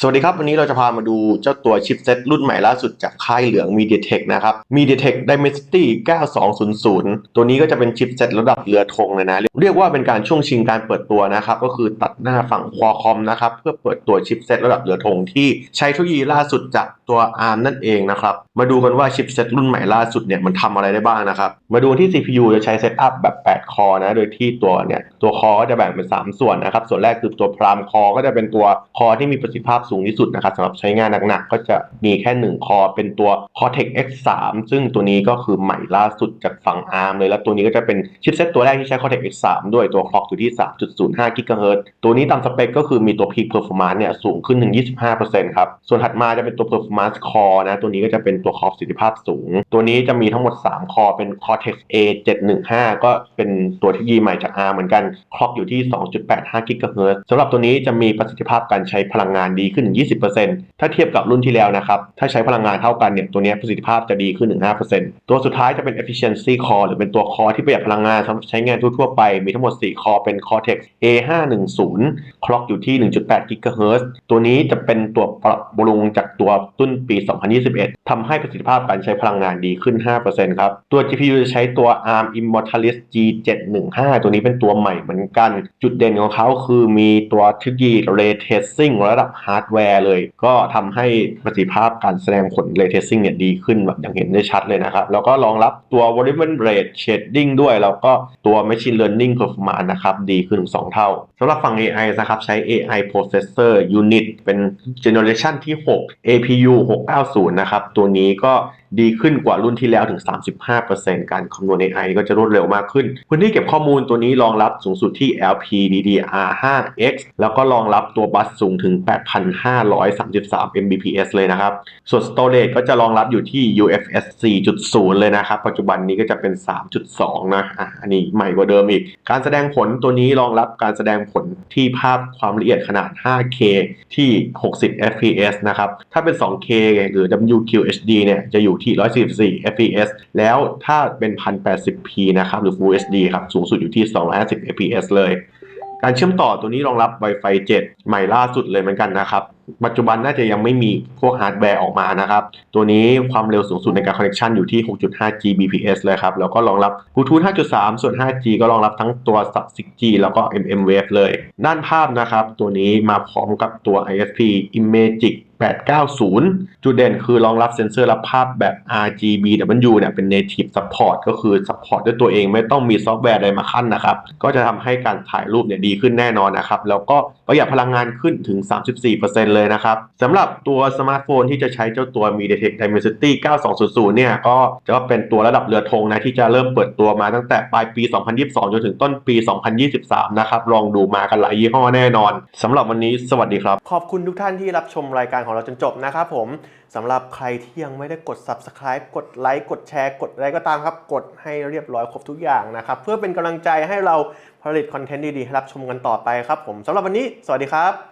สวัสดีครับ วันนี้เราจะพามาดูเจ้าตัวชิปเซตรุ่นใหม่ล่าสุดจากค่ายเหลือง MediaTek นะครับ MediaTek Dimensity 9200 ตัวนี้ก็จะเป็นชิปเซตระดับเรือธงเลยนะ เรียกว่าเป็นการช่วงชิงการเปิดตัวนะครับ ก็คือตัดหน้าฝั่งควอคอมนะครับ เพื่อเปิดตัวชิปเซตระดับเรือธงที่ใช้เทคโนโลยีล่าสุดจากตัว ARM นั่นเองนะครับ มาดูกันว่าชิปเซตรุ่นใหม่ล่าสุดเนี่ยมันทำอะไรได้บ้างนะครับ มาดูที่ CPU จะใช้เซตอัพแบบ 8 คอนะ โดยที่ตัวเนี่ยตัวคอก็จะแบ่งเป็น 3 ส่วนนะครับ ส่วนแรกคือตัวพรามคอก็จะเป็นตัวคอที่มีประสิทธิภาพสูงที่สุดนะครับสำหรับใช้งานหนักๆ ก็จะมีแค่ 1 คอเป็นตัว Cortex X3 ซึ่งตัวนี้ก็คือใหม่ล่าสุดจากฝั่ง ARM เลย แล้วตัวนี้ก็จะเป็นชิปเซตตัวแรกที่ใช้ Cortex X3 ด้วยตัวคล็อกอยู่ที่ 3.05 GHz ตัวนี้ตามสเปคก็คือมีตัว Peak Performance เนี่ยสูงขึ้นถึง 25%ครับ ส่วนถัดมาจะเป็นตัว Performance Core นะ ตัวนี้ก็จะเป็นตัวคอประสิทธิภาพสูง ตัวนี้จะมีทั้งหมด 3 คอเป็น Cortex A715 ก็เป็นตัวเทคโนโลยีใหม่จาก ARM เหมือนกันคล็อกอยู่ที่ 2.85 GHz สำหรับตัวนี้จะมีประสิทธิภาพการใช้พลังงานดีขึ้น 20%ถ้าเทียบกับรุ่นที่แล้วนะครับ ถ้าใช้พลังงานเท่ากันเนี่ยตัวนี้ประสิทธิภาพจะดีขึ้นถึง5%ตัวสุดท้ายจะเป็น efficiency core หรือเป็นตัวคอที่ประหยัดพลังงานสำหรับใช้งานทั่วๆไป มีทั้งหมด 4 คอเป็น Cortex A510 คล็อกอยู่ที่ 1.8 GHz ตัวนี้จะเป็นตัวปรับปรุงจากตัวต้นปี 2021ทำให้ประสิทธิภาพการใช้พลังงานดีขึ้น 5%ครับ ตัว GPU จะใช้ตัว ARM Immortalis G715 ตัวนี้เป็นตัวใหม่เหมือนกัน จุดเด่นของเขาคือมีตัวเทคโนโลยี Ray Tracing ระดับฮาร์ดแวร์เลย ก็ทำให้ประสิทธิภาพการแสดงผล Ray Tracing เนี่ยดีขึ้นแบบอย่างเห็นได้ชัดเลยนะครับ แล้วก็รองรับตัว Volume Rate Shading ด้วย แล้วก็ตัว Machine Learning Performance นะครับดีขึ้นถึง2เท่าสำหรับฝั่ง AI นะครับใช้ AI Processor Unit เป็น Generation ที่ 6 APU 690 นะครับ ตัวนี้ก็ ดีขึ้นกว่ารุ่นที่แล้วถึง 35%การคำนวณ AI ก็จะรวดเร็วมากขึ้น พื้นที่เก็บข้อมูลตัวนี้รองรับสูงสุดที่ LPDDR5X แล้วก็รองรับตัวบัสสูงถึง 8,533 Mbps เลยนะครับ ส่วน Storage ก็จะรองรับอยู่ที่ UFS 4.0 เลยนะครับ ปัจจุบันนี้ก็จะเป็น 3.2 นะอะอันนี้ใหม่กว่าเดิมอีก การแสดงผลตัวนี้รองรับการแสดงผลที่ภาพความละเอียดขนาด 5K ที่ 60 fps นะครับ ถ้าเป็น 2K หรือ WQHD เนี่ยจะอยู่ที่ 144 fps แล้วถ้าเป็น 1080p นะครับ หรือ Full HD ครับ สูงสุดอยู่ที่ 250 fps เลย การเชื่อมต่อตัวนี้รองรับ Wi-Fi 7 ใหม่ล่าสุดเลยเหมือนกันนะครับ ปัจจุบันน่าจะยังไม่มีพวกฮาร์ดแวร์ออกมานะครับ ตัวนี้ความเร็วสูงสุดในการคอนเน c t ชันอยู่ที่ 6.5 Gbps เลยครับ แล้วก็รองรับบลูทูธ 5.3 ส่วน 5G ก็รองรับทั้งตัว Sub 6G แล้วก็ MM Wave เลย ด้านภาพนะครับ ตัวนี้มาพร้อมกับตัว ISP Imagic 890 จุดเด่นคือรองรับเซ็นเซอร์รับภาพแบบ RGBW เนี่ยเป็น native support ก็คือ support ด้วยตัวเองไม่ต้องมีซอฟต์แวร์ใดมาขั้นนะครับ ก็จะทำให้การถ่ายรูปเนี่ยดีขึ้นแน่นอนนะครับ แล้วก็ประหยัดพลังงานขึ้นถึง 34%เลยนะครับสำหรับตัวสมาร์ทโฟนที่จะใช้เจ้าตัว MediaTek Dimensity 9200 เนี่ยก็จะเป็นตัวระดับเรือธงนะที่จะเริ่มเปิดตัวมาตั้งแต่ปลายปี 2022 จนถึงต้นปี 2023 นะครับลองดูมากันหลายยี่ห้อแน่นอนสำหรับวันนี้สวัสดีครับ ขอบคุณทุกท่านที่รับชมรายการของเราจนจบนะครับผมสำหรับใครที่ยังไม่ได้กด subscribe กดไลค์กดแชร์ กดอะไรก็ตามครับ กดให้เรียบร้อยครบทุกอย่างนะครับ เพื่อเป็นกำลังใจให้เราผลิตคอนเทนต์ดีๆให้รับชมกันต่อไปครับผมสำหรับวันนี้ สวัสดีครับ